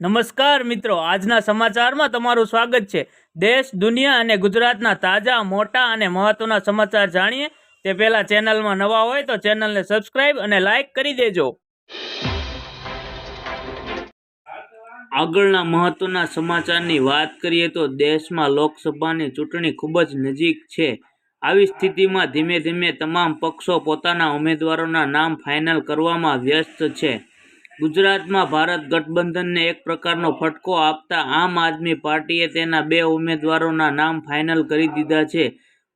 નમસ્કાર મિત્રો, આજના સમાચારમાં તમારું સ્વાગત છે. દેશ, દુનિયા અને ગુજરાતના તાજા, મોટા અને મહત્વના સમાચાર જાણીએ. તે પહેલા ચેનલમાં નવા હોય તો ચેનલને સબસ્ક્રાઇબ અને લાઇક કરી દેજો. આગળના મહત્વના સમાચારની વાત કરીએ તો દેશમાં લોકસભાની ચૂંટણી ખૂબ જ નજીક છે. આવી સ્થિતિમાં ધીમે ધીમે તમામ પક્ષો પોતાના ઉમેદવારોના નામ ફાઇનલ કરવામાં વ્યસ્ત છે. ગુજરાતમાં ભારત ગઠબંધનને એક પ્રકારનો ફટકો આપતા આમ આદમી પાર્ટીએ તેના બે ઉમેદવારોના નામ ફાઇનલ કરી દીધા છે.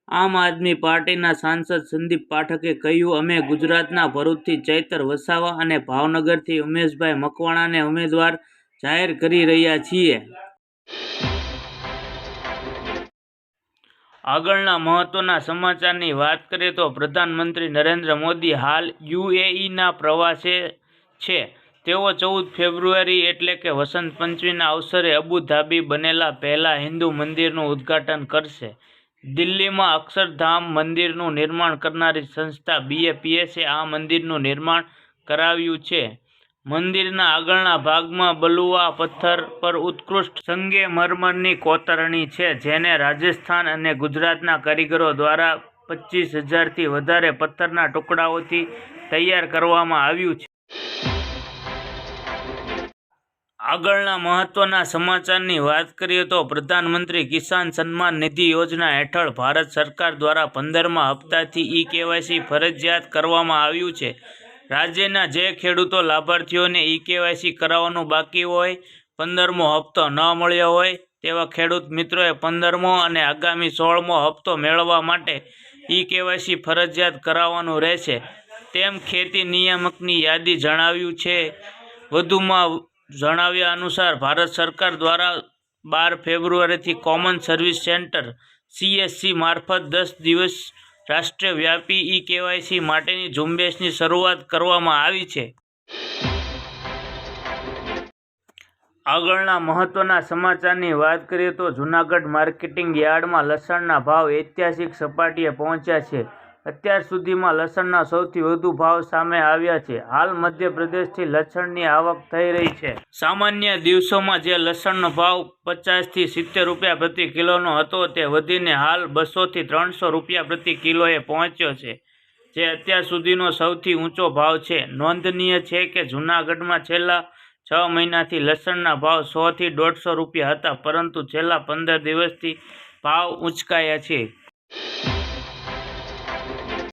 આમ આદમી પાર્ટીના સાંસદ સંદીપ પાઠકે કહ્યું, અમે ગુજરાતના ભરૂચથી ચૈતર વસાવા અને ભાવનગરથી ઉમેશભાઈ મકવાણાને ઉમેદવાર જાહેર કરી રહ્યા છીએ. આગળના મહત્વના સમાચારની વાત કરીએ તો પ્રધાનમંત્રી નરેન્દ્ર મોદી હાલ યુએઈના પ્રવાસે છે. તેઓ ચૌદ ફેબ્રુઆરી એટલે કે વસંત પંચમીના અવસરે અબુધાબી બનેલા પહેલા હિન્દુ મંદિરનું ઉદ્ઘાટન કરશે. દિલ્હીમાં અક્ષરધામ મંદિરનું નિર્માણ કરનારી સંસ્થા બીએપીએસે આ મંદિરનું નિર્માણ કરાવ્યું છે. મંદિરના આગળના ભાગમાં બલુઆ પથ્થર પર ઉત્કૃષ્ટ સંગેમરમરની કોતરણી છે, જેને રાજસ્થાન અને ગુજરાતના કારીગરો દ્વારા પચીસ હજારથી વધારે પથ્થરના ટુકડાઓથી તૈયાર કરવામાં આવ્યું છે. આગળના મહત્વના સમાચારની વાત કરીએ તો પ્રધાનમંત્રી કિસાન સન્માન નિધિ યોજના હેઠળ ભારત સરકાર દ્વારા પંદરમા હપ્તાથી ઈ કેવાયસી ફરજિયાત કરવામાં આવ્યું છે. રાજ્યના જે ખેડૂતો લાભાર્થીઓને ઈ કેવાયસી કરાવવાનું બાકી હોય, પંદરમો હપ્તો ન મળ્યો હોય, તેવા ખેડૂત મિત્રોએ પંદરમો અને આગામી સોળમો હપ્તો મેળવવા માટે ઈ કેવાયસી ફરજિયાત કરાવવાનું રહેશે. તેમ ખેતી નિયામકની યાદી જણાવ્યું છે. વધુમાં જણાવ્યા અનુસાર, ભારત સરકાર દ્વારા બાર ફેબ્રુઆરીથી કોમન સર્વિસ સેન્ટર, સીએસસી મારફત દસ દિવસ રાષ્ટ્રવ્યાપી ઈ કેવાયસી માટેની ઝુંબેશની શરૂઆત કરવામાં આવી છે. આગળના મહત્વના સમાચારની વાત કરીએ તો જૂનાગઢ માર્કેટિંગ યાર્ડમાં લસણના ભાવ ઐતિહાસિક સપાટીએ પહોંચ્યા છે. અત્યાર સુધીમાં લસણના સૌથી વધુ ભાવ સામે આવ્યા છે. હાલ મધ્યપ્રદેશથી લસણની આવક થઈ રહી છે. સામાન્ય દિવસોમાં જે લસણનો ભાવ પચાસથી સિત્તેર રૂપિયા પ્રતિ કિલોનો હતો તે વધીને હાલ બસોથી ત્રણસો રૂપિયા પ્રતિ કિલોએ પહોંચ્યો છે. જે અત્યાર સુધીનો સૌથી ઊંચો ભાવ છે. નોંધનીય છે કે જૂનાગઢમાં છેલ્લા છ મહિનાથી લસણના ભાવ સોથી દોઢસો રૂપિયા હતા, પરંતુ છેલ્લા પંદર દિવસથી ભાવ ઉંચકાયા છે.